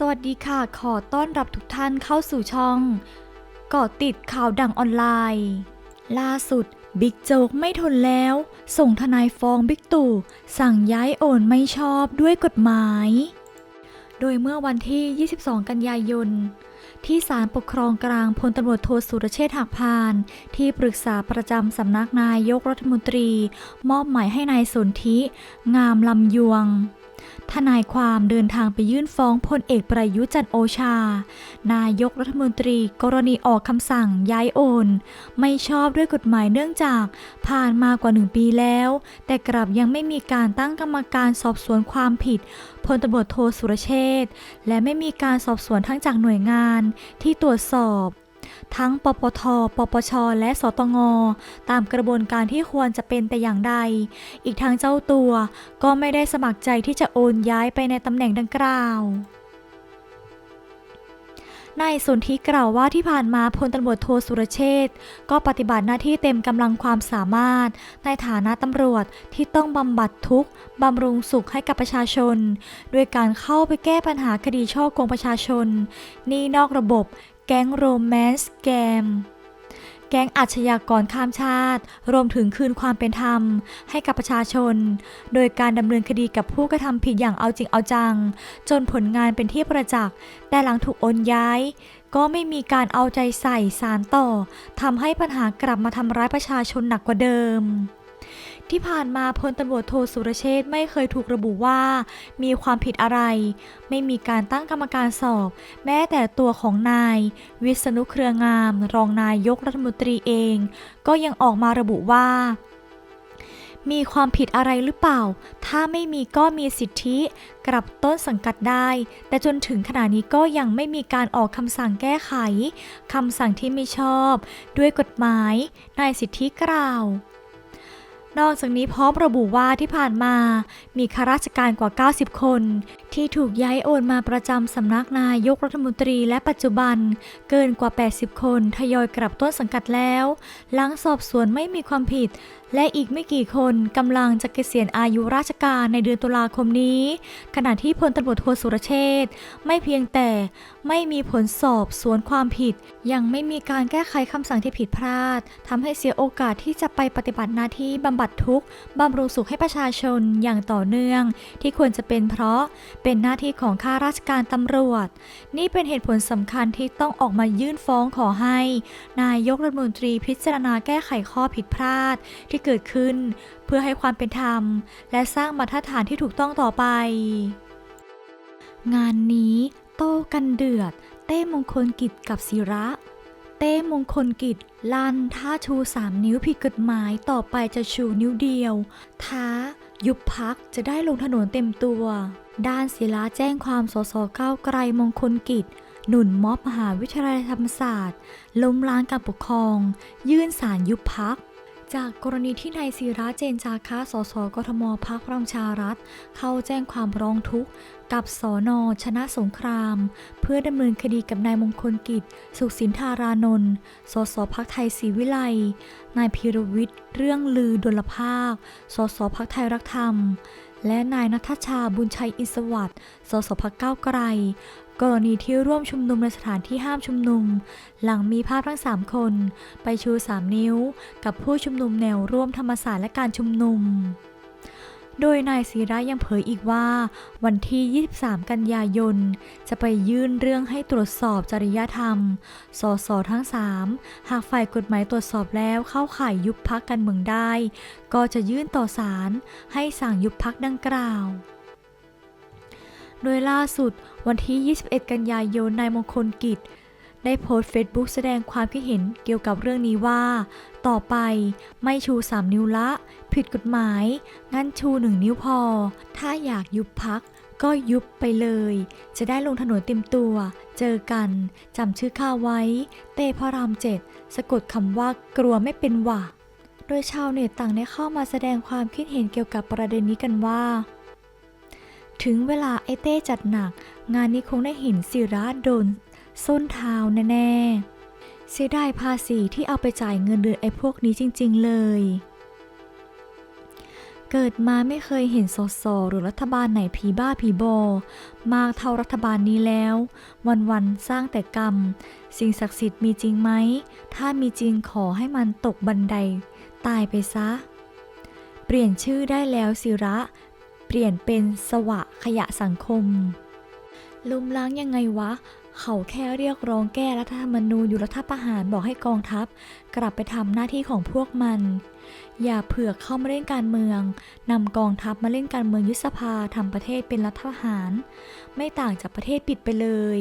สวัสดีค่ะ ขอต้อนรับทุกท่านเข้าสู่ช่องเกาะติดข่าวดังออนไลน์ ล่าสุดบิ๊กโจ๊กไม่ทนแล้ว ส่งทนายฟ้องบิ๊กตู่ สั่งย้ายโอนไม่ชอบด้วยกฎหมาย โดยเมื่อวันที่ 22 กันยายน ที่ศาลปกครองกลางพลตำรวจโทสุรเชษฐ์หักพาน ที่ปรึกษาประจำสำนักนายกรัฐมนตรี มอบหมายให้นายสนธิ งามลำยวง ทนายความเดินทางไปยื่นฟ้องพลเอกประยุจันโอชา นายกรัฐมนตรีกรณีออกคำสั่งย้ายโอน ไม่ชอบด้วยกฎหมายเนื่องจากผ่านมากว่าหนึ่งปีแล้ว แต่กลับยังไม่มีการตั้งกรรมการสอบสวนความผิดพลตำรวจโทสุรเชษฐและไม่มีการสอบสวนทั้งจากหน่วยงานที่ตรวจสอบ ทั้งปปท ปปช และสตง ตามกระบวนการที่ควรจะเป็นแต่อย่างใด อีกทั้งเจ้าตัวก็ไม่ได้สมัครใจที่จะโอนย้ายไปในตำแหน่งดังกล่าวนายสนธิกล่าวว่าที่ผ่านมาพลตำรวจโทสุรเชษก็ปฏิบัติหน้าที่เต็มกำลังความสามารถ ในฐานะตำรวจที่ต้องบำบัดทุกข์บำรุงสุขให้กับประชาชน ด้วยการเข้าไปแก้ปัญหาคดีช่อโกงประชาชน นี้นอกระบบ แก๊งโรแมนต์แกม แก๊งอาชญากรข้ามชาติ รวมถึงคืนความเป็นธรรม ให้กับประชาชน โดยการดำเนินคดีกับผู้กระทำผิดอย่างเอาจริงเอาจัง จนผลงานเป็นที่ประจักษ์ แต่หลังถูกโอนย้าย ก็ไม่มีการเอาใจใส่สารต่อทำให้ปัญหากลับมาทำร้ายประชาชนหนักกว่าเดิม ที่ผ่านมาพลตำรวจโทสุรเชษไม่เคยถูกระบุว่า มีความผิดอะไร ไม่มีการตั้งกรรมการสอบ แม้แต่ตัวของนาย วิษณุเครืองาม รองนายกรัฐมนตรีเอง ก็ยังออกมาระบุว่า มีความผิดอะไรหรือเปล่า ถ้าไม่มีก็มีสิทธิกลับต้นสังกัดได้ แต่จนถึงขณะนี้ก็ยังไม่มีการออกคำสั่งแก้ไขคำสั่งที่ไม่ชอบ ด้วยกฎหมาย นายสิทธิกล่าว นอกจากนี้พร้อมระบุว่าที่ผ่านมา มีข้าราชการกว่า 90 คน ที่ถูกย้ายโอนมาประจำสำนักนายกรัฐมนตรีและปัจจุบัน เกินกว่า 80 คนทยอยกลับต้นสังกัดแล้ว หลังสอบสวนไม่มีความผิด และอีกไม่กี่คนกำลังจะเกษียณอายุราชการในเดือนตุลาคมนี้ ขณะที่พลตำรวจโทสุรเชษฐ์ไม่เพียงแต่ไม่มีผลสอบสวนความผิด ยังไม่มีการแก้ไขคำสั่งที่ผิดพลาดทำให้เสียโอกาสที่จะไปปฏิบัติหน้าที่บำบัดทุกข์บำรุงสุขให้ประชาชนอย่างต่อเนื่อง ที่ควรจะเป็นเพราะเป็นหน้าที่ของข้าราชการตำรวจ นี่เป็นเหตุผลสำคัญที่ต้องออกมายื่นฟ้องขอให้ นายกรัฐมนตรีพิจารณาแก้ไขข้อผิดพลาดที่เกิดขึ้น เพื่อให้ความเป็นธรรม และสร้างมาตรฐานที่ถูกต้องต่อไป งานนี้โต้กันเดือด เต้มงคลกิจกับศิระ เต้มงคลกิจลั่นถ้าชูสามนิ้วผิดกฎหมายต่อไปจะชูนิ้วเดียว ท้า ยุบพักจะได้ลงถนนเต็มตัว ด้านศิลาแจ้งความสสก้าวไกลมงคลกิจหนุนม็อบมหาวิทยาลัยธรรมศาสตร์ ล้มล้างการปกครอง ยื่นสารยุบพัก จากกรณีที่นายศิระเจนจาคะสสกทมพักพลังชารัฐ เข้าแจ้งความร้องทุกข์ กับสอนอชนะสงคราม เพื่อดำเนินคดีกับนายมงคลกิจ สุขสินธารานนท์สสพักไทยศรีวิไลนายพีรวิทย์เรื่องลือดลภาค สสพักไทยรักธรรม และนายนัทชาบุญชัยอิสวัสดิ์สสพักเก้าไกล กรณีที่ร่วมชุมนุมในสถานที่ห้ามชุมนุม หลังมีภาพทั้ง 3 คน ไปชู 3 นิ้ว กับผู้ชุมนุมแนวร่วมธรรมศาสตร์และการชุมนุม โดยนายศิระยังเผยอีกว่า วันที่ 23 กันยายน จะไปยื่นเรื่องให้ตรวจสอบจริยธรรม สสทั้ง 3 หากฝ่ายกฎหมายตรวจสอบแล้วเข้าข่ายยุบพักการเมืองได้ ก็จะยื่นต่อศาลให้สั่งยุบพักดังกล่าว โดยล่าสุดวันที่ 21 กันยายนนายมงคลกิจ ได้โพสต์เฟซบุ๊กแสดงความคิดเห็นเกี่ยวกับเรื่องนี้ว่า ต่อไปไม่ชู 3 นิ้วละ ผิดกฎหมาย งั้นชู 1 นิ้วพอ ถ้าอยากยุบพักก็ยุบไปเลย จะได้ลงถนนเต็มตัว เจอกัน จำชื่อข้าไว้ เตพระรามเจ็ดสะกดคำว่ากลัวไม่เป็นหว่าโดยชาวเน็ตต่างได้เข้ามาแสดงความคิดเห็นเกี่ยวกับประเด็นนี้กันว่า ถึงเวลาไอเต้จัดหนัก งานนี้คงได้เห็นศิระโดน ส้นเท้าแน่ๆ เสียดายภาษีที่เอาไปจ่ายเงินเดือนไอพวกนี้จริงๆเลย เกิดมาไม่เคยเห็นสสหรือรัฐบาลไหนผีบ้าผีบอ มากเท่ารัฐบาลนี้แล้ว วันๆ สร้างแต่กรรม สิ่งศักดิ์สิทธิ์มีจริงไหม ถ้ามีจริงขอให้มันตกบันได ตายไปซะ เปลี่ยนชื่อได้แล้วสิระ เปลี่ยนเป็นสวะขยะสังคมลุมล้างยังไงวะ เขาแค่เรียกร้องแก้รัฐธรรมนูญอยู่รัฐประหารบอกให้กองทัพ กลับไปทำหน้าที่ของพวกมัน อย่าเผือกเข้ามาเล่นการเมืองนำกองทัพมาเล่นการเมืองยุบสภาทำประเทศเป็นรัฐประหาร ไม่ต่างจากประเทศปิดไปเลย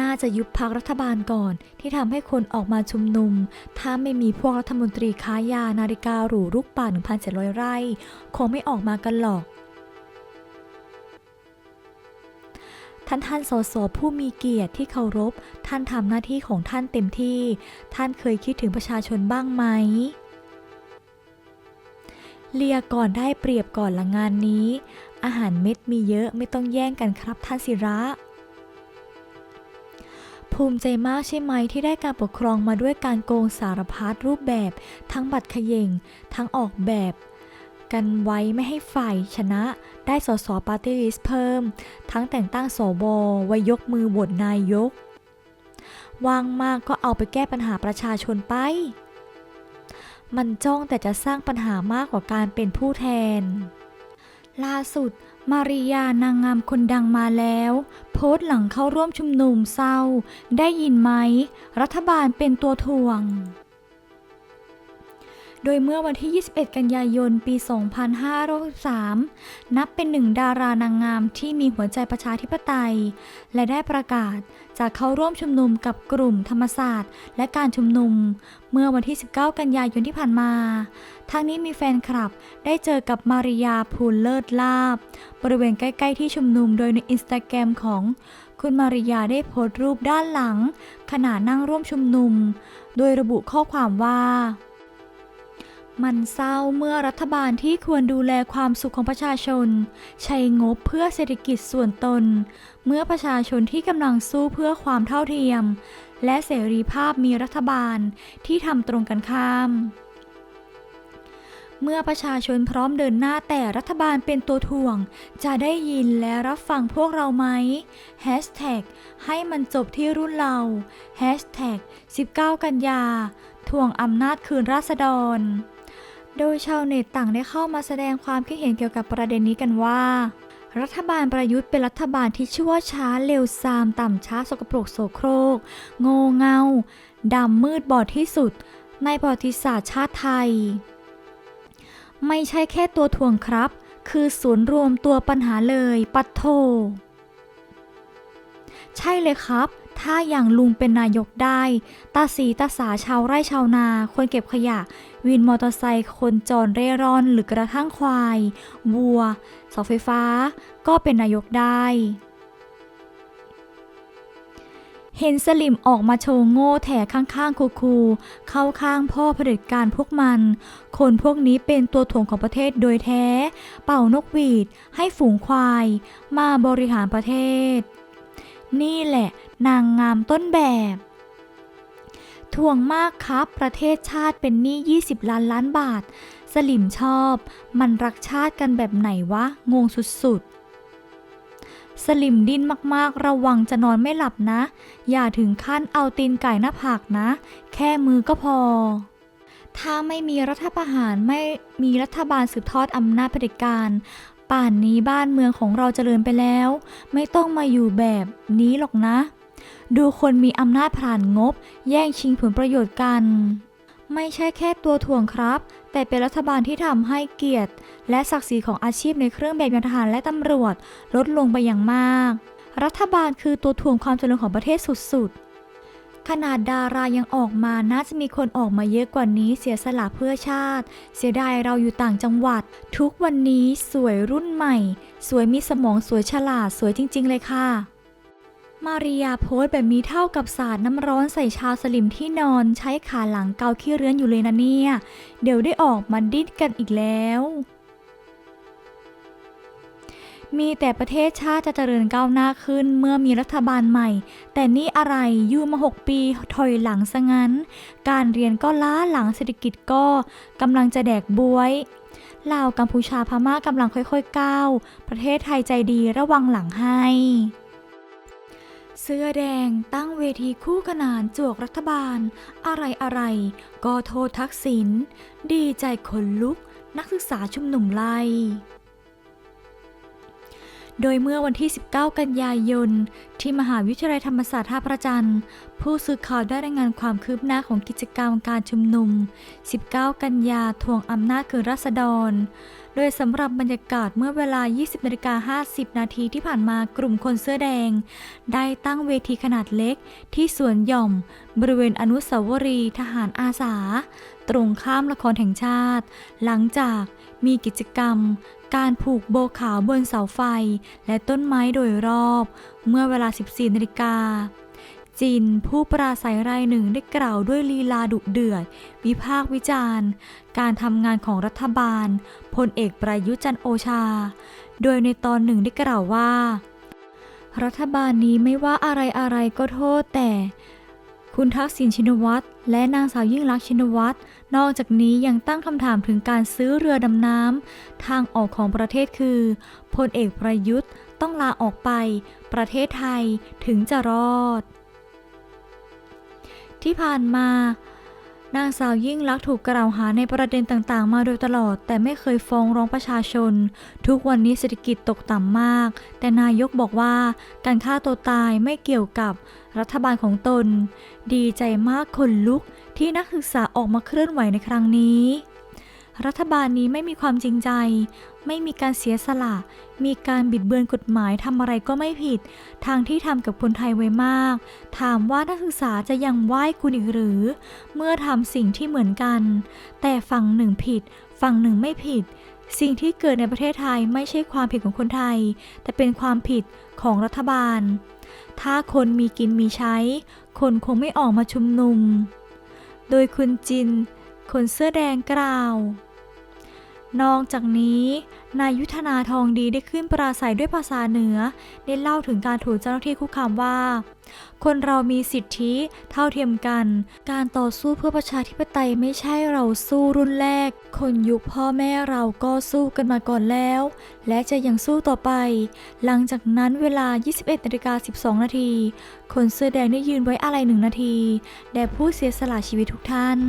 น่าจะยุบพักรัฐบาลก่อน ที่ทำให้คนออกมาชุมนุม ถ้าไม่มีพวกรัฐมนตรีค้ายานาฬิกาหรูลูกป่า 1,700 ไร่ คงไม่ออกมากันหรอก ท่านท่านสสผู้มีเกียรติที่เคารพ ท่านทำหน้าที่ของท่านเต็มที่ ท่านเคยคิดถึงประชาชนบ้างไหมเลียก่อนได้เปรียบก่อนละงานนี้ อาหารเม็ดมีเยอะไม่ต้องแย่งกันครับท่านศิระ ภูมิใจมากใช่ไหมที่ได้การปกครองมาด้วยการโกงสารพัดรูปแบบ ทั้งบัตรเขย่ง ทั้งออกแบบ กันไว้ไม่ให้ฝ่ายชนะ ได้สสปาร์ตี้ลิสเพิ่ม ทั้งแต่งตั้งสวไว้ยกมือโหวตนายก ว่างมากก็เอาไปแก้ปัญหาประชาชนไป มันจ้องแต่จะสร้างปัญหามากกว่าการเป็นผู้แทน ล่าสุด มาริยานางงามคนดังมาแล้ว โพสต์หลังเข้าร่วมชุมนุมเศร้า ได้ยินไหม รัฐบาลเป็นตัวถ่วง โดยเมื่อวันที่ 21 กันยายน ปี 2563 นับเป็นหนึ่งดารานางงามที่มีหัวใจประชาธิปไตย และได้ประกาศจะเข้าร่วมชุมนุมกับกลุ่มธรรมศาสตร์ และการชุมนุม เมื่อวันที่ 19 กันยายนที่ผ่านมา ทั้งนี้มีแฟนคลับได้เจอกับมาริยาภูลเลิศลาบบริเวณใกล้ ๆ ที่ชุมนุมโดยในอินสตาแกรมของคุณมาริยาได้โพสต์รูปด้านหลัง ขณะนั่งร่วมชุมนุม โดยระบุข้อความว่า มันเศร้าเมื่อรัฐบาลที่ควรดูแลความสุขของประชาชน ใช้งบเพื่อเศรษฐกิจส่วนตน เมื่อประชาชนที่กำลังสู้เพื่อความเท่าเทียม และเสรีภาพมีรัฐบาลที่ทำตรงกันข้าม เมื่อประชาชนพร้อมเดินหน้าแต่รัฐบาลเป็นตัวถ่วง จะได้ยินและรับฟังพวกเราไหม Hashtag ให้มันจบที่รุ่นเรา Hashtag 19 กันยาทวงอำนาจคืนราษฎร โดยชาวเน็ตต่างได้เข้ามาแสดงความคิดเห็นเกี่ยวกับประเด็นนี้กันว่า รัฐบาลประยุทธ์เป็นรัฐบาลที่ชั่วช้าเร็วซามต่ำช้าสกปรกโสโครก โง่เงาดำมืดบอดที่สุด ในประวัติศาสตร์ชาติไทย ไม่ใช่แค่ตัวถ่วงครับ คือศูนย์รวมตัวปัญหาเลย ปัดโท ใช่เลยครับ ถ้าอย่างลุงเป็นนายกได้ ตาสีตาสาชาวไร่ชาวนา คนเก็บขยะ วินมอเตอร์ไซค์คนจรเร่ร่อนหรือกระทั่งควาย วัวเสาไฟฟ้า ก็เป็นนายกได้ เห็นสลิมออกมาโชว์โง่แถข้างๆคูๆเข้าข้างพ่อเผด็จการพวกมัน คนพวกนี้เป็นตัวถ่วงของประเทศโดยแท้ เป่านกหวีด ให้ฝูงควาย มาบริหารประเทศ นี่แหละนางงามต้นแบบถ่วงมากครับ ประเทศชาติเป็นหนี้ 20 ล้านล้านบาท สลิมชอบ มันรักชาติกันแบบไหนวะ งงสุดๆ สลิมดิ้นมากๆ ระวังจะนอนไม่หลับนะ อย่าถึงขั้นเอาตีนไก่หน้าผากนะ แค่มือก็พอ ถ้าไม่มีรัฐประหารไม่มีรัฐบาลสืบทอดอำนาจเผด็จการ ป่านนี้บ้านเมืองของเราเจริญไปแล้ว ไม่ต้องมาอยู่แบบนี้หรอกนะ ดูคนมีอำนาจผ่านงบ แย่งชิงผลประโยชน์กัน ไม่ใช่แค่ตัวถ่วงครับ แต่เป็นรัฐบาลที่ทำให้เกียรติ และศักดิ์ศรีของอาชีพในเครื่องแบบยานทหารและตำรวจ ลดลงไปอย่างมาก รัฐบาลคือตัวถ่วงความเจริญของประเทศสุดๆ ขนาดดารายังออกมาน่าจะมีคนออกมาเยอะกว่านี้เสียสละเพื่อชาติ เสียดายเราอยู่ต่างจังหวัด ทุกวันนี้สวยรุ่นใหม่ สวยมีสมองสวยฉลาดสวยจริง ๆ เลยค่ะ มาริยาโพสต์แบบนี้เท่ากับสาดน้ำร้อนใส่ชาวสลิมที่นอนใช้ขาหลังเกาขี้เรื้อนอยู่เลยนะเนี่ย เดี๋ยวได้ออกมาดิ้นกันอีกแล้ว มีแต่ประเทศชาติจะเจริญก้าวหน้าขึ้นเมื่อมีรัฐบาลใหม่ แต่นี่อะไรอยู่มา 6 ปีถอยหลังซะงั้น การเรียนก็ล้าหลังเศรษฐกิจก็กำลังจะแดกบวยลาวกัมพูชาพม่ากำลังค่อยๆก้าว ประเทศไทยใจดีระวังหลังให้ เสื้อแดงตั้งเวทีคู่ขนานจวกรัฐบาล อะไรอะไรๆก็โทษทักษิณดีใจขนลุกนักศึกษาชุมนุมไล่ โดยเมื่อวันที่ 19 กันยายน ที่มหาวิทยาลัยธรรมศาสตร์ท่าพระจันทร์ ผู้สื่อข่าวได้รายงานความคืบหน้าของกิจกรรมการชุมนุม 19 กันยาทวงอำนาจคืนราษฎร โดยสำหรับบรรยากาศเมื่อเวลา 20นาฬิกา50 นาทีที่ผ่านมากลุ่มคนเสื้อแดง ได้ตั้งเวทีขนาดเล็กที่สวนหย่อม บริเวณอนุสาวรีย์ทหารอาสา ตรงข้ามละครแห่งชาติ หลังจากมีกิจกรรม การผูกโบขาวบนเสาไฟและต้นไม้โดยรอบ เมื่อเวลา 14 นาฬิกา จินผู้ปราศัยรายหนึ่งได้กล่าวด้วยลีลาดุเดือด วิพากวิจารณ์ การทำงานของรัฐบาลพลเอกประยุจันโอชา โดยในตอนหนึ่งได้กล่าวว่า รัฐบาลนี้ไม่ว่าอะไรอะไรก็โทษแต่ คุณทักษิณชินวัตรและนางสาวยิ่งลักษณ์ชินวัตรนอกจากนี้ยังตั้งคำถามถึงการซื้อเรือดำน้ำทางออกของประเทศคือพลเอกประยุทธ์ต้องลาออกไป ประเทศไทยถึงจะรอด ที่ผ่านมา นางสาวยิ่งลักษณ์ถูกกล่าวหาในประเด็นต่างๆ มาโดยตลอด แต่ไม่เคยฟ้องร้องประชาชน ทุกวันนี้เศรษฐกิจตกต่ำมาก แต่นายกบอกว่า การฆ่าตัวตายไม่เกี่ยวกับรัฐบาลของตน ดีใจมากคนลุกที่นักศึกษาออกมาเคลื่อนไหวในครั้งนี้ รัฐบาลนี้ไม่มีความจริงใจ ไม่มีการเสียสละ มีการบิดเบือนกฎหมายทำอะไรก็ไม่ผิด ทางที่ทำกับคนไทยไว้มาก ถามว่านักศึกษาจะยังไหว้คุณอีกหรือ เมื่อทำสิ่งที่เหมือนกัน แต่ฝั่งหนึ่งผิด ฝั่งหนึ่งไม่ผิด สิ่งที่เกิดในประเทศไทยไม่ใช่ความผิดของคนไทย แต่เป็นความผิดของรัฐบาล ถ้าคนมีกินมีใช้ คนคงไม่ออกมาชุมนุม โดยคุณจินคนเสื้อแดงกล่าว นอกจากนี้ นายยุทธนาทองดีได้ขึ้นปราศัยด้วยภาษาเหนือ ได้เล่าถึงการถูกเจ้าหน้าที่คุกคามว่า คนเรามีสิทธิเท่าเทียมกัน การต่อสู้เพื่อประชาธิปไตยไม่ใช่เราสู้รุ่นแรก คนยุคพ่อแม่เราก็สู้กันมาก่อนแล้ว และจะยังสู้ต่อไป หลังจากนั้นเวลา 21นาฬิกา12 นาที คนเสื้อแดงได้ยืนไว้อะไรหนึ่งนาทีแด่ผู้เสียสละชีวิตทุกท่าน